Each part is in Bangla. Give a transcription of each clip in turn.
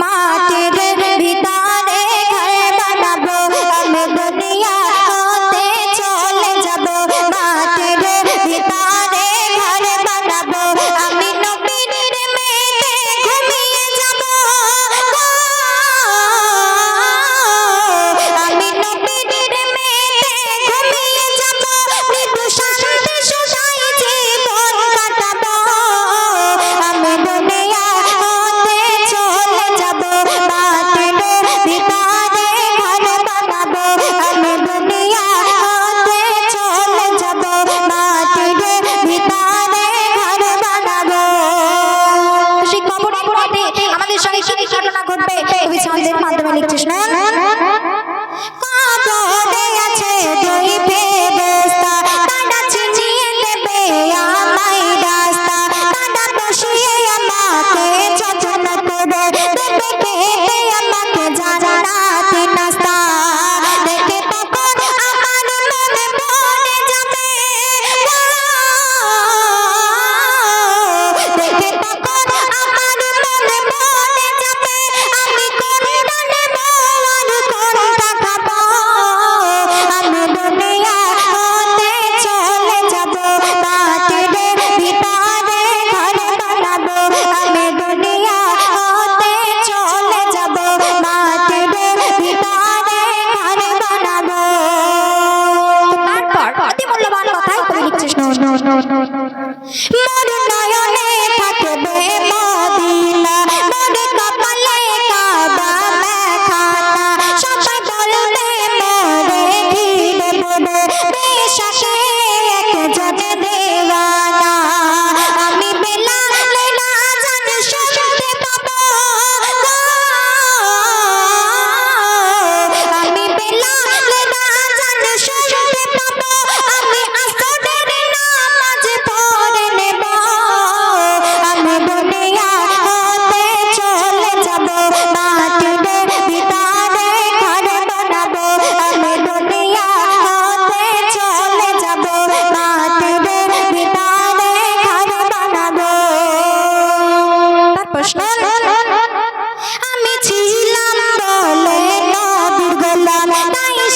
মাটির ছন্দের মাধ্যমে লিখছে শুনুন no, no, no.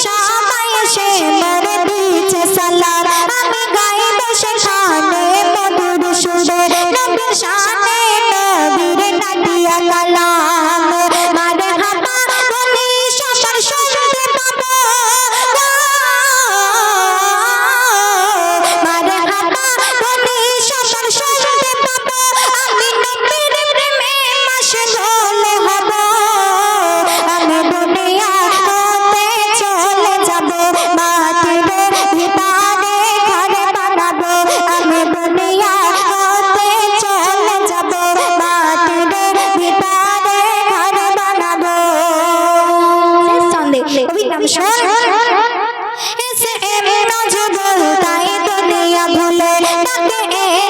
সবাই এসে মেরে দিচ্ছে সালার আমি গায়ে বসে জীবন তাই দুনিয়া ভুলে ডাকে